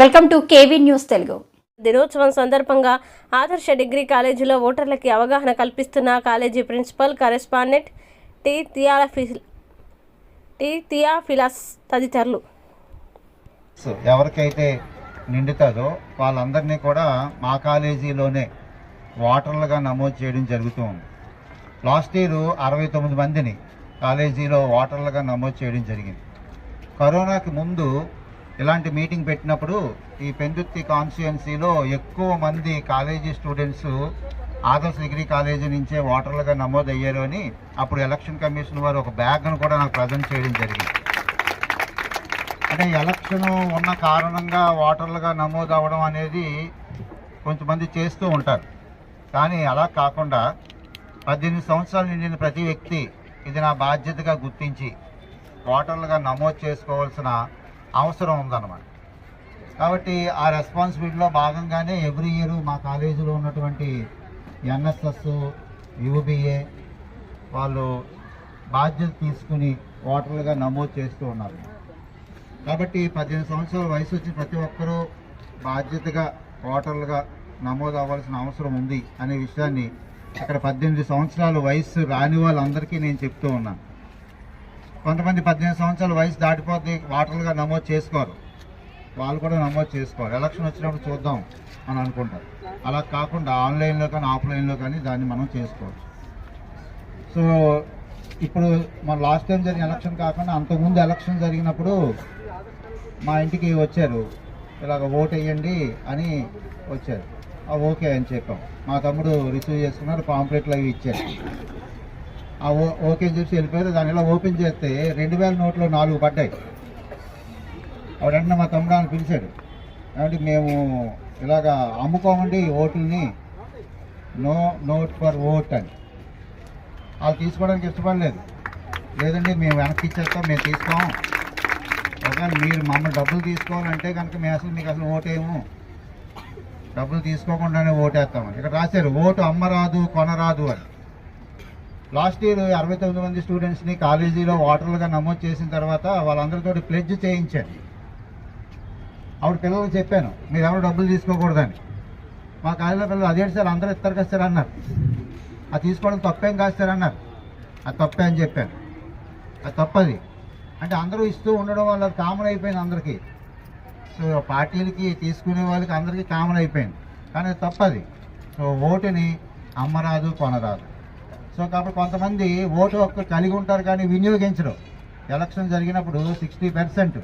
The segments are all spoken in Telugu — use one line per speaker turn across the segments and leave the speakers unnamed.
Welcome to KV news Telugu.
దినోత్సవం సందర్భంగా ఆదర్శ డిగ్రీ కాలేజీలో ఓటర్లకి అవగాహన కల్పిస్తున్న college principal correspondent T Theophil T Theophilus తదితరులు.
సో ఎవరికైతే నిండుతుందో వాళ్ళందరినీ కూడా మా కాలేజీలోనే ఓటర్లుగా నమోదు చేయడం జరుగుతూ ఉంది. లాస్ట్ ఇయర్ అరవై తొమ్మిది మందిని కాలేజీలో ఓటర్లుగా నమోదు చేయడం జరిగింది. కరోనాకి ముందు ఇలాంటి మీటింగ్ పెట్టినప్పుడు ఈ పెందుత్తి కాన్స్టిట్యుయెన్సీలో ఎక్కువ మంది college students Adarsh degree college నుంచే ఓటర్లుగా నమోదు అయ్యారు అని అప్పుడు ఎలక్షన్ కమిషన్ వారు ఒక బ్యాగ్ను కూడా నాకు ప్రజెంట్ చేయడం జరిగింది. అంటే ఎలక్షన్ ఉన్న కారణంగా ఓటర్లుగా నమోదు అవ్వడం అనేది కొంతమంది చేస్తూ ఉంటారు. కానీ అలా కాకుండా పద్దెనిమిది సంవత్సరాలు నిండిన ప్రతి వ్యక్తి ఇది నా బాధ్యతగా గుర్తించి ఓటర్లుగా నమోదు చేసుకోవాల్సిన అవసరం ఉందన్నమాట. కాబట్టి ఆ రెస్పాన్సిబిలిటీలో భాగంగానే ఎవ్రీ ఇయర్ మా కాలేజీలో ఉన్నటువంటి ఎన్ఎస్ఎస్ యూబీఏ వాళ్ళు బాధ్యత తీసుకుని ఓటర్లుగా నమోదు చేస్తూ ఉన్నారు. కాబట్టి పద్దెనిమిది సంవత్సరాల వయసు వచ్చిన ప్రతి ఒక్కరూ బాధ్యతగా ఓటర్లుగా నమోదు అవ్వాల్సిన అవసరం ఉంది అనే విషయాన్ని ఇక్కడ పద్దెనిమిది సంవత్సరాల వయసు రాని వాళ్ళందరికీ నేను చెప్తూ ఉన్నాను. కొంతమంది పద్దెనిమిది సంవత్సరాల వయసు దాటిపోతే ఓటర్లుగా నమోదు చేసుకోరు. వాళ్ళు కూడా నమోదు చేసుకోరు. ఎలక్షన్ వచ్చినప్పుడు చూద్దాం అని అనుకుంటారు. అలా కాకుండా ఆన్లైన్లో కానీ ఆఫ్లైన్లో కానీ దాన్ని మనం చేసుకోవచ్చు. సో ఇప్పుడు మన లాస్ట్ టైం జరిగిన ఎలక్షన్ కాకుండా అంతకుముందు ఎలక్షన్ జరిగినప్పుడు మా ఇంటికి వచ్చారు. ఇలాగ ఓట్ వేయండి అని వచ్చారు. ఓకే అని చెప్పాం. మా తమ్ముడు రిసీవ్ చేసుకున్నారు పాంప్లెట్లు అవి ఇచ్చారు. ఆ ఓ ఓకే చూసి వెళ్ళిపోయారు. దాని ఇలా ఓపెన్ చేస్తే రెండు వేల నోట్లో నాలుగు పడ్డాయి. ఆవిడంటే మా తమ్ముడు అని పిలిచాడు. కాబట్టి మేము ఇలాగా అమ్ముకోమండి ఓట్లని నో నోట్ ఫర్ ఓట్ అని. వాళ్ళు తీసుకోవడానికి ఇష్టపడలేదు. లేదండి మేము వెనక్కి ఇచ్చేస్తాం మేము తీసుకోం. ఒకవేళ మీరు మమ్మల్ని డబ్బులు తీసుకోవాలంటే కనుక మేము అసలు మీకు అసలు ఓటేము డబ్బులు తీసుకోకుండానే ఓటేస్తామని ఇక్కడ రాశారు ఓటు అమ్మరాదు కొనరాదు అని. లాస్ట్ ఇయర్ అరవై తొమ్మిది మంది స్టూడెంట్స్ని కాలేజీలో ఓటర్లుగా నమోదు చేసిన తర్వాత వాళ్ళందరితో ప్లెడ్జ్ చేయించాను ఆవిడ పిల్లలకు చెప్పాను మీరు ఎవరు డబ్బులు తీసుకోకూడదని. మా కాలేజీలో పిల్లలు అదేంటి సార్ అందరూ ఇస్తారు కదా సార్ అన్నారు. అది తీసుకోవడం తప్పేం కాదు సార్ అన్నారు. అది తప్పే అని చెప్పాను. అది తప్పది. అంటే అందరూ ఇస్తూ ఉండడం వల్ల కామన్ అయిపోయింది అందరికీ. సో పార్టీలకి తీసుకునే వాళ్ళకి అందరికీ కామన్ అయిపోయింది. కానీ అది తప్పది. సో ఓటుని అమ్మరాదు కొనరాదు. సో కాబట్టి కొంతమంది ఓటు హక్కు కలిగి ఉంటారు కానీ వినియోగించరు. ఎలక్షన్ జరిగినప్పుడు సిక్స్టీ పర్సెంట్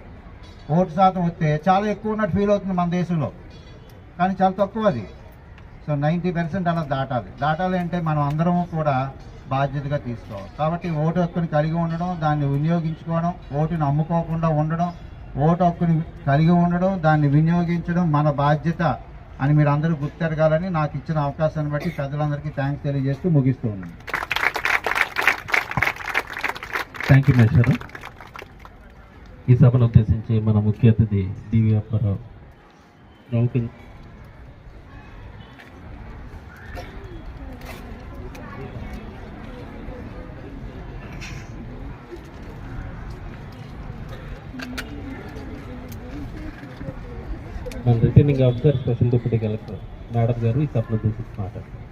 ఓటు శాతం వస్తే చాలా ఎక్కువ ఉన్నట్టు ఫీల్ అవుతుంది మన దేశంలో. కానీ చాలా తక్కువ అది. సో నైంటీ పర్సెంట్ అలా దాటాలి. దాటాలి అంటే మనం అందరం కూడా బాధ్యతగా తీసుకోవాలి. కాబట్టి ఓటు హక్కుని కలిగి ఉండడం దాన్ని వినియోగించుకోవడం ఓటుని అమ్ముకోకుండా ఉండడం ఓటు హక్కుని కలిగి ఉండడం దాన్ని వినియోగించడం మన బాధ్యత అని మీరు అందరూ గుర్తెరగాలని నాకు ఇచ్చిన అవకాశాన్ని బట్టి ప్రజలందరికీ థ్యాంక్స్ తెలియజేస్తూ ముగిస్తూ ఉన్నాను.
థ్యాంక్ యూ మేషర్ ఈ సభను ఉద్దేశించి మన ముఖ్య అతిథి దివ్యాపరావు అప్పారావు. రావుకి మన returning officer special deputy collector. Madam గారు ఈ సభను ఉద్దేశించి మాట్లాడారు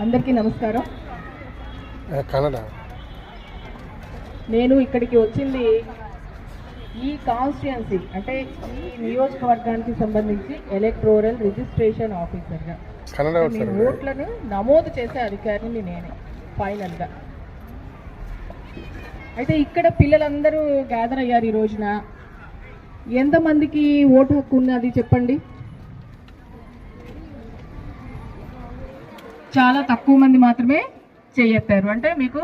అందరికీ నమస్కారం.
కన్నడ.
నేను ఇక్కడికి వచ్చింది ఈ కాన్స్టిట్యున్సీ అంటే ఈ నియోజకవర్గానికి సంబంధించి ఎలక్ట్రోరల్ రిజిస్ట్రేషన్ ఆఫీసర్గా ఓట్లను నమోదు చేసే అధికారిని నేనే ఫైనల్గా. అయితే ఇక్కడ పిల్లలందరూ గ్యాదర్ అయ్యారు ఈ రోజున. ఎంతమందికి ఓటు హక్కు ఉన్నది చెప్పండి? చాలా తక్కువ మంది మాత్రమే చేయెత్తారు. అంటే మీకు